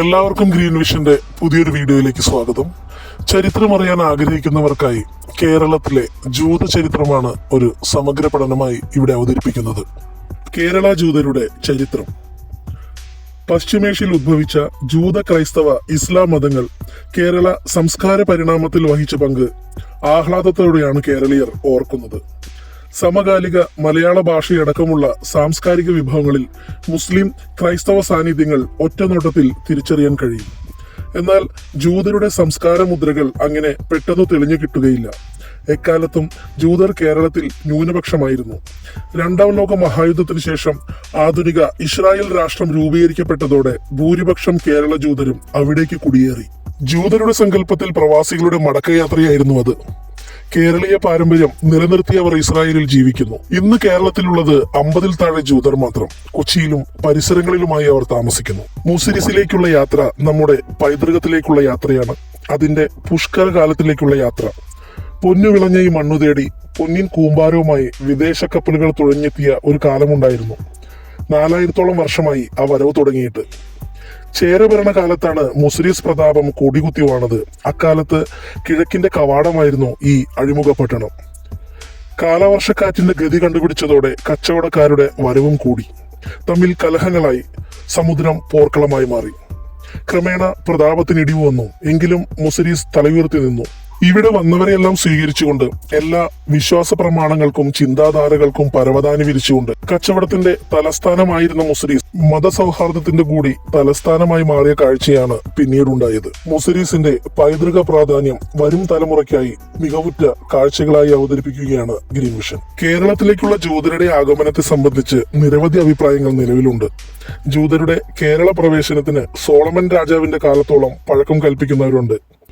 എല്ലാവർക്കും ഗ്രീൻ വിഷന്റെ പുതിയൊരു വീഡിയോയിലേക്ക് സ്വാഗതം. ചരിത്രം അറിയാൻ ആഗ്രഹിക്കുന്നവർക്കായി കേരളത്തിലെ ജൂത ചരിത്രമാണ് ഒരു സമഗ്ര പഠനമായി ഇവിടെ അവതരിപ്പിക്കുന്നത്. കേരള ജൂതരുടെ ചരിത്രം. പശ്ചിമേഷ്യയിൽ ഉദ്ഭവിച്ച ജൂത ക്രൈസ്തവ ഇസ്ലാം മതങ്ങൾ കേരള സംസ്കാര പരിണാമത്തിൽ വഹിച്ച പങ്ക് ആഹ്ലാദത്തോടെയാണ് കേരളീയർ ഓർക്കുന്നത്. സമകാലിക മലയാള ഭാഷയടക്കമുള്ള സാംസ്കാരിക വിഭവങ്ങളിൽ മുസ്ലിം ക്രൈസ്തവ സാന്നിധ്യങ്ങൾ ഒറ്റനോട്ടത്തിൽ തിരിച്ചറിയാൻ കഴിയും. എന്നാൽ ജൂതരുടെ സംസ്കാര മുദ്രകൾ അങ്ങനെ പെട്ടെന്ന് തെളിഞ്ഞു കിട്ടുകയില്ല. എക്കാലത്തും ജൂതർ കേരളത്തിൽ ന്യൂനപക്ഷമായിരുന്നു. രണ്ടാം ലോക മഹായുദ്ധത്തിന് ശേഷം ആധുനിക ഇസ്രായേൽ രാഷ്ട്രം രൂപീകരിക്കപ്പെട്ടതോടെ ഭൂരിപക്ഷം കേരള ജൂതരും അവിടേക്ക് കുടിയേറി. ജൂതരുടെ സങ്കല്പത്തിൽ പ്രവാസികളുടെ മടക്കയാത്രയായിരുന്നു അത്. കേരളീയ പാരമ്പര്യം നിലനിർത്തി അവർ ഇസ്രായേലിൽ ജീവിക്കുന്നു. ഇന്ന് കേരളത്തിലുള്ളത് അമ്പതിൽ താഴെ ജൂതർ മാത്രം. കൊച്ചിയിലും പരിസരങ്ങളിലുമായി അവർ താമസിക്കുന്നു. മുസിരിസിലേക്കുള്ള യാത്ര നമ്മുടെ പൈതൃകത്തിലേക്കുള്ള യാത്രയാണ്. അതിന്റെ പുഷ്കര കാലത്തിലേക്കുള്ള യാത്ര. പൊന്നു വിളഞ്ഞ ഈ മണ്ണു തേടി പൊന്നിൻ കൂമ്പാരവുമായി വിദേശ കപ്പലുകൾ തുഴഞ്ഞെത്തിയ ഒരു കാലമുണ്ടായിരുന്നു. നാലായിരത്തോളം വർഷമായി ആ വരവ് തുടങ്ങിയിട്ട്. ചേരഭരണ കാലത്താണ് മുസ്ലിസ് പ്രതാപം കൊടികുത്തി വാണത്. അക്കാലത്ത് കിഴക്കിന്റെ കവാടമായിരുന്നു ഈ അഴിമുഖ പട്ടണം. കാലവർഷക്കാറ്റിന്റെ ഗതി കണ്ടുപിടിച്ചതോടെ കച്ചവടക്കാരുടെ വരവും കൂടി. തമ്മിൽ കലഹങ്ങളായി സമുദ്രം പോർക്കളമായി മാറി. ക്രമേണ പ്രതാപത്തിന് ഇടിവ് വന്നു. എങ്കിലും മുസരീസ് തലയുയർത്തി നിന്നു. ഇവിടെ വന്നവരെയെല്ലാം സ്വീകരിച്ചുകൊണ്ട് എല്ലാ വിശ്വാസ പ്രമാണങ്ങൾക്കും ചിന്താധാരകൾക്കും പരവതാനി വിരിച്ചുകൊണ്ട് കച്ചവടത്തിന്റെ തലസ്ഥാനമായിരുന്ന മുസരീസ് മതസൗഹാർദ്ദത്തിന്റെ കൂടി തലസ്ഥാനമായി മാറിയ കാഴ്ചയാണ് പിന്നീടുണ്ടായത്. മുസരീസിന്റെ പൈതൃക പ്രാധാന്യം വരും തലമുറയ്ക്കായി മികവുറ്റ കാഴ്ചകളായി അവതരിപ്പിക്കുകയാണ് ഗ്രീൻ മിഷൻ കേരളത്തിലേക്കുള്ള ജൂതരുടെ ആഗമനത്തെ സംബന്ധിച്ച് നിരവധി അഭിപ്രായങ്ങൾ നിലവിലുണ്ട്. ജൂതരുടെ കേരള പ്രവേശനത്തിന് സോളമൻ രാജാവിന്റെ കാലത്തോളം പഴക്കം കൽപ്പിക്കുന്നവരുണ്ട്.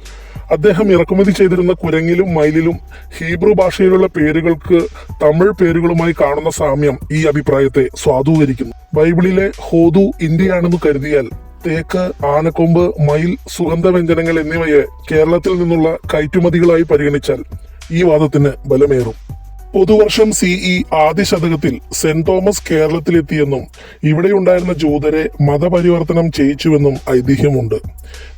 അദ്ദേഹം ഇറക്കുമതി ചെയ്തിരുന്ന കുരങ്ങിലും മയിലിലും ഹീബ്രു ഭാഷയിലുള്ള പേരുകൾക്ക് തമിഴ് പേരുകളുമായി കാണുന്ന സാമ്യം ഈ അഭിപ്രായത്തെ സ്വാധൂകരിക്കുന്നു. ബൈബിളിലെ ഹോതു ഇന്ത്യയാണെന്ന് കരുതിയാൽ തേക്ക് ആനക്കൊമ്പ് മയിൽ സുഗന്ധവ്യഞ്ജനങ്ങൾ എന്നിവയെ കേരളത്തിൽ നിന്നുള്ള കയറ്റുമതികളായി പരിഗണിച്ചാൽ ഈ വാദത്തിന് ബലമേറും. പുതുവർഷം സിഇ ആദ്യ ശതകത്തിൽ സെന്റ് തോമസ് കേരളത്തിലെത്തിയെന്നും ഇവിടെയുണ്ടായിരുന്ന ജൂതരെ മതപരിവർത്തനം ചെയ്യിച്ചുവെന്നും ഐതിഹ്യമുണ്ട്.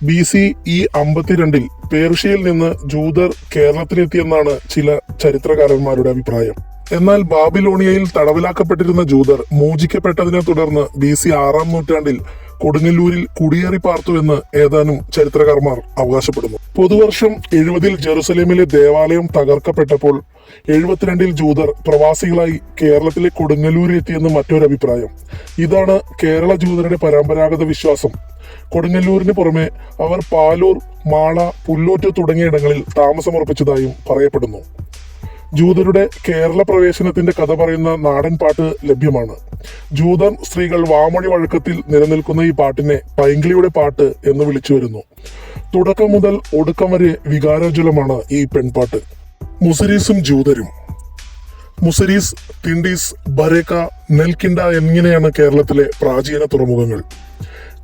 ബി സി ഇ അമ്പത്തിരണ്ടിൽ പേർഷ്യയിൽ നിന്ന് ജൂതർ കേരളത്തിലെത്തിയെന്നാണ് ചില ചരിത്രകാരന്മാരുടെ അഭിപ്രായം. എന്നാൽ ബാബിലോണിയയിൽ തടവിലാക്കപ്പെട്ടിരുന്ന ജൂതർ മോചിക്കപ്പെട്ടതിനെ തുടർന്ന് ബി സി ആറാം നൂറ്റാണ്ടിൽ കൊടുങ്ങല്ലൂരിൽ കുടിയേറി പാർത്തുവെന്ന് ഏതാനും ചരിത്രകാരന്മാർ അവകാശപ്പെടുന്നു. പുതുവർഷം എഴുപതിൽ ജെറുസലേമിലെ ദേവാലയം തകർക്കപ്പെട്ടപ്പോൾ എഴുപത്തിരണ്ടിൽ ജൂതർ പ്രവാസികളായി കേരളത്തിലെ കൊടുങ്ങല്ലൂരിലെത്തിയെന്ന് മറ്റൊരു അഭിപ്രായം. ഇതാണ് കേരള ജൂതരുടെ പരമ്പരാഗത വിശ്വാസം. കൊടുങ്ങല്ലൂരിന് പുറമെ അവർ പാലൂർ മാള പുല്ലൂറ്റ് തുടങ്ങിയ ഇടങ്ങളിൽ താമസമുറപ്പിച്ചതായും പറയപ്പെടുന്നു. ജൂതരുടെ കേരള പ്രവേശനത്തിന്റെ കഥ പറയുന്ന നാടൻ പാട്ട് ലഭ്യമാണ്. ജൂതൻ സ്ത്രീകൾ വാമൊഴി വഴക്കത്തിൽ നിലനിൽക്കുന്ന ഈ പാട്ടിനെ പൈങ്കിളിയുടെ പാട്ട് എന്ന് വിളിച്ചു വരുന്നു. തുടക്കം മുതൽ ഒടുക്കം വരെ വികാരോജ്വലമാണ് ഈ പെൺപാട്ട്. മുസരീസും ജൂതരും. മുസരീസ് തിണ്ടീസ് ബരേക്ക നെൽക്കിണ്ട എന്നിങ്ങനെയാണ് കേരളത്തിലെ പ്രാചീന തുറമുഖങ്ങൾ.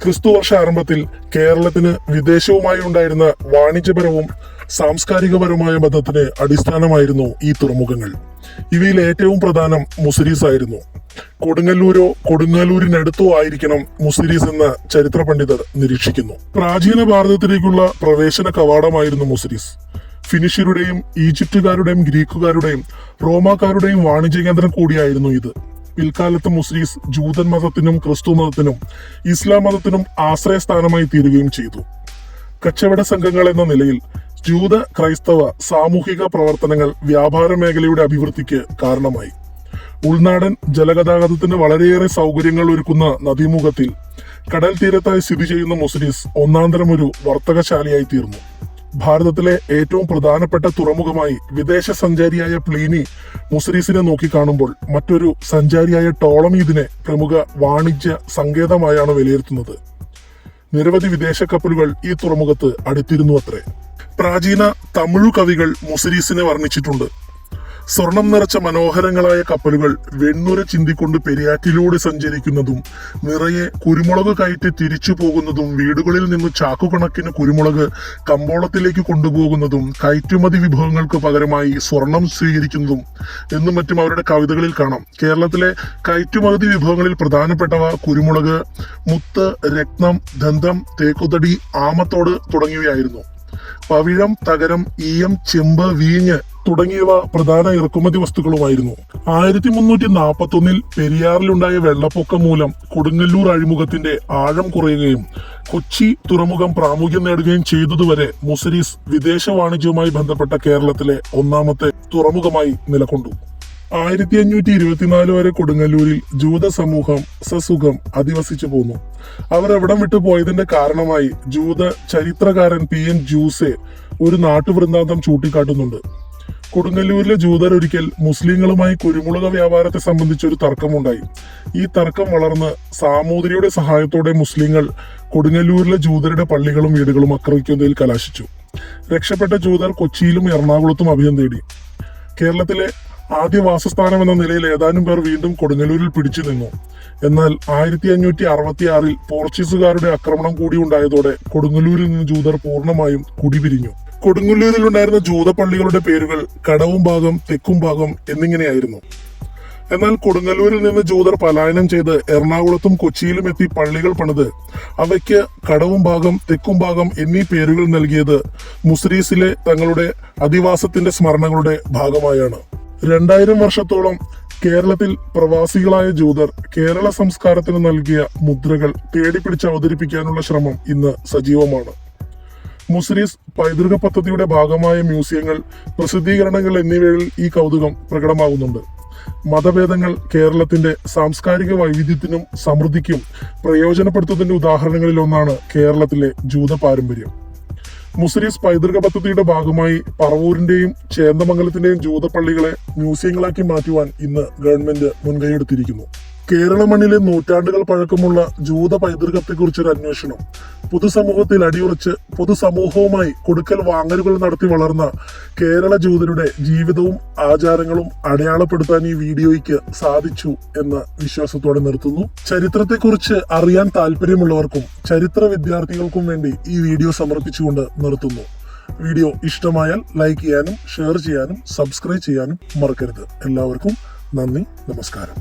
ക്രിസ്തുവർഷ ആരംഭത്തിൽ കേരളത്തിന് വിദേശവുമായി ഉണ്ടായിരുന്ന വാണിജ്യപരവും സാംസ്കാരികപരമായ ബന്ധത്തിന് അടിസ്ഥാനമായിരുന്നു ഈ തുറമുഖങ്ങൾ. ഇവയിൽ ഏറ്റവും പ്രധാനം മുസിരീസ് ആയിരുന്നു. കൊടുങ്ങല്ലൂരോ കൊടുങ്ങല്ലൂരിനടുത്തോ ആയിരിക്കണം മുസിരീസ് എന്ന് ചരിത്ര പണ്ഡിതർ നിരീക്ഷിക്കുന്നു. പ്രാചീന ഭാരതത്തിലേക്കുള്ള പ്രവേശന കവാടമായിരുന്നു മുസിരീസ്. ഫിനിഷ്യരുടെയും ഈജിപ്തുകാരുടെയും ഗ്രീക്കുകാരുടെയും റോമാക്കാരുടെയും വാണിജ്യ കേന്ദ്രം കൂടിയായിരുന്നു ഇത്. പിൽക്കാലത്ത് മുസ്ലിസ് ജൂതൻ മതത്തിനും ക്രിസ്തു മതത്തിനും ഇസ്ലാം മതത്തിനും ആശ്രയസ്ഥാനമായി തീരുകയും ചെയ്തു. കച്ചവട സംഘങ്ങൾ എന്ന നിലയിൽ ജൂത ക്രൈസ്തവ സാമൂഹിക പ്രവർത്തനങ്ങൾ വ്യാപാര മേഖലയുടെ അഭിവൃദ്ധിക്ക് കാരണമായി. ഉൾനാടൻ ജലഗതാഗതത്തിന് വളരെയേറെ സൗകര്യങ്ങൾ ഒരുക്കുന്ന നദീമുഖത്തിൽ കടൽ തീരത്തായി സ്ഥിതി ചെയ്യുന്ന മുസ്ലിസ് ഒന്നാന്തരം ഒരു വർത്തകശാലയായി തീർന്നു. ഭാരതത്തിലെ ഏറ്റവും പ്രധാനപ്പെട്ട തുറമുഖമായി വിദേശ സഞ്ചാരിയായ പ്ലീനി മുസ്ലീസിനെ നോക്കിക്കാണുമ്പോൾ മറ്റൊരു സഞ്ചാരിയായ ടോളമി ഇതിനെ പ്രമുഖ വാണിജ്യ സങ്കേതമായാണ് വിലയിരുത്തുന്നത്. നിരവധി വിദേശ കപ്പലുകൾ ഈ തുറമുഖത്ത് അടുത്തിരുന്നു അത്രേ. പ്രാചീന തമിഴ് കവികൾ മുസരീസിനെ വർണിച്ചിട്ടുണ്ട്. സ്വർണം നിറച്ച മനോഹരങ്ങളായ കപ്പലുകൾ വെണ്ണുര ചിന്തിക്കൊണ്ട് പെരിയാറ്റിലൂടെ സഞ്ചരിക്കുന്നതും നിറയെ കുരുമുളക് കയറ്റി തിരിച്ചു പോകുന്നതും വീടുകളിൽ നിന്ന് ചാക്കുകണക്കിന് കുരുമുളക് കമ്പോളത്തിലേക്ക് കൊണ്ടുപോകുന്നതും കയറ്റുമതി വിഭവങ്ങൾക്ക് പകരമായി സ്വർണം സ്വീകരിക്കുന്നതും എന്നും മറ്റും അവരുടെ കവിതകളിൽ കാണാം. കേരളത്തിലെ കയറ്റുമതി വിഭവങ്ങളിൽ പ്രധാനപ്പെട്ടവ കുരുമുളക് മുത്ത് രക്തം ദന്തം തേക്കുതടി ആമത്തോട് തുടങ്ങിയവയായിരുന്നു. പവിഴം തകരം ഈയം ചെമ്പ് വീഞ്ഞ് തുടങ്ങിയവ പ്രധാന ഇറക്കുമതി വസ്തുക്കളുമായിരുന്നു. ആയിരത്തി മുന്നൂറ്റി നാൽപ്പത്തി ഒന്നിൽ പെരിയാറിലുണ്ടായ വെള്ളപ്പൊക്കം മൂലം കൊടുങ്ങല്ലൂർ അഴിമുഖത്തിന്റെ ആഴം കുറയുകയും കൊച്ചി തുറമുഖം പ്രാമുഖ്യം നേടുകയും ചെയ്തതുവരെ മുസരീസ് വിദേശ വാണിജ്യവുമായി ബന്ധപ്പെട്ട കേരളത്തിലെ ഒന്നാമത്തെ തുറമുഖമായി നിലകൊണ്ടു. ആയിരത്തി അഞ്ഞൂറ്റി ഇരുപത്തിനാല് വരെ കൊടുങ്ങല്ലൂരിൽ ജൂത സമൂഹം സസുഖം അധിവസിച്ചു പോന്നു. അവർ എവിടം വിട്ടു പോയതിന്റെ കാരണമായി ജൂത ചരിത്രകാരൻ പി എൻ ജൂസെ ഒരു നാട്ടുവൃന്താന്തം ചൂണ്ടിക്കാട്ടുന്നുണ്ട്. കൊടുങ്ങല്ലൂരിലെ ജൂതർ ഒരിക്കൽ മുസ്ലിങ്ങളുമായി കുരുമുളക് വ്യാപാരത്തെ സംബന്ധിച്ച് ഒരു തർക്കമുണ്ടായി. ഈ തർക്കം വളർന്ന് സാമൂതിരിയുടെ സഹായത്തോടെ മുസ്ലിങ്ങൾ കൊടുങ്ങല്ലൂരിലെ ജൂതരുടെ പള്ളികളും വീടുകളും ആക്രമിക്കുന്നതിൽ കലാശിച്ചു. രക്ഷപ്പെട്ട ജൂതർ കൊച്ചിയിലും എറണാകുളത്തും അഭയം തേടി കേരളത്തിലെ ആദ്യ വാസസ്ഥാനം എന്ന നിലയിൽ ഏതാനും പേർ വീണ്ടും കൊടുങ്ങല്ലൂരിൽ പിടിച്ചു നിന്നു. എന്നാൽ ആയിരത്തി അഞ്ഞൂറ്റി അറുപത്തി ആറിൽ പോർച്ചുഗീസുകാരുടെ ആക്രമണം കൂടി ഉണ്ടായതോടെ കൊടുങ്ങല്ലൂരിൽ നിന്ന് ജൂതർ പൂർണമായും കുടിപിരിഞ്ഞു. കൊടുങ്ങല്ലൂരിൽ ഉണ്ടായിരുന്ന ജൂത പള്ളികളുടെ പേരുകൾ കടവും ഭാഗം തെക്കും ഭാഗം എന്നിങ്ങനെയായിരുന്നു. എന്നാൽ കൊടുങ്ങല്ലൂരിൽ നിന്ന് ജൂതർ പലായനം ചെയ്ത് എറണാകുളത്തും കൊച്ചിയിലും എത്തി പള്ളികൾ പണിത് അവയ്ക്ക് കടവും ഭാഗം തെക്കും ഭാഗം എന്നീ പേരുകൾ നൽകിയത് മുസ്രീസിലെ തങ്ങളുടെ അധിവാസത്തിന്റെ സ്മരണകളുടെ ഭാഗമായാണ്. രണ്ടായിരം വർഷത്തോളം കേരളത്തിൽ പ്രവാസികളായ ജൂതർ കേരള സംസ്കാരത്തിന് നൽകിയ മുദ്രകൾ തേടിപ്പിടിച്ച് അവതരിപ്പിക്കാനുള്ള ശ്രമം ഇന്ന് സജീവമാണ്. മുസ്ലിസ് പൈതൃക പദ്ധതിയുടെ ഭാഗമായ മ്യൂസിയങ്ങൾ പ്രസിദ്ധീകരണങ്ങൾ എന്നിവയിൽ ഈ കൗതുകം പ്രകടമാകുന്നുണ്ട്. മതഭേദങ്ങൾ കേരളത്തിന്റെ സാംസ്കാരിക വൈവിധ്യത്തിനും സമൃദ്ധിക്കും പ്രയോജനപ്പെടുത്തുന്നതിന്റെ ഉദാഹരണങ്ങളിൽ ഒന്നാണ് കേരളത്തിലെ ജൂത പാരമ്പര്യം. മുസ്രീസ് പൈതൃക പദ്ധതിയുടെ ഭാഗമായി പറവൂരിന്റെയും ചേന്ദമംഗലത്തിന്റെയും ജൂതപ്പള്ളികളെ മ്യൂസിയങ്ങളാക്കി മാറ്റുവാൻ ഇന്ന് ഗവൺമെന്റ് മുൻകൈയെടുത്തിരിക്കുന്നു കേരള മണ്ണിലെ നൂറ്റാണ്ടുകൾ പഴക്കമുള്ള ജൂത പൈതൃകത്തെക്കുറിച്ചൊരു അന്വേഷണം. പൊതുസമൂഹത്തിൽ അടിയുറച്ച് പൊതുസമൂഹവുമായി കൊടുക്കൽ വാങ്ങലുകൾ നടത്തി വളർന്ന കേരള ജൂതരുടെ ജീവിതവും ആചാരങ്ങളും അടയാളപ്പെടുത്താൻ ഈ വീഡിയോയ്ക്ക് സാധിച്ചു എന്ന വിശ്വാസത്തോടെ നിർത്തുന്നു. ചരിത്രത്തെക്കുറിച്ച് അറിയാൻ താല്പര്യമുള്ളവർക്കും ചരിത്ര വിദ്യാർത്ഥികൾക്കും വേണ്ടി ഈ വീഡിയോ സമർപ്പിച്ചുകൊണ്ട് നിർത്തുന്നു. വീഡിയോ ഇഷ്ടമായാൽ ലൈക്ക് ചെയ്യാനും ഷെയർ ചെയ്യാനും സബ്സ്ക്രൈബ് ചെയ്യാനും മറക്കരുത്. എല്ലാവർക്കും നന്ദി നമസ്കാരം.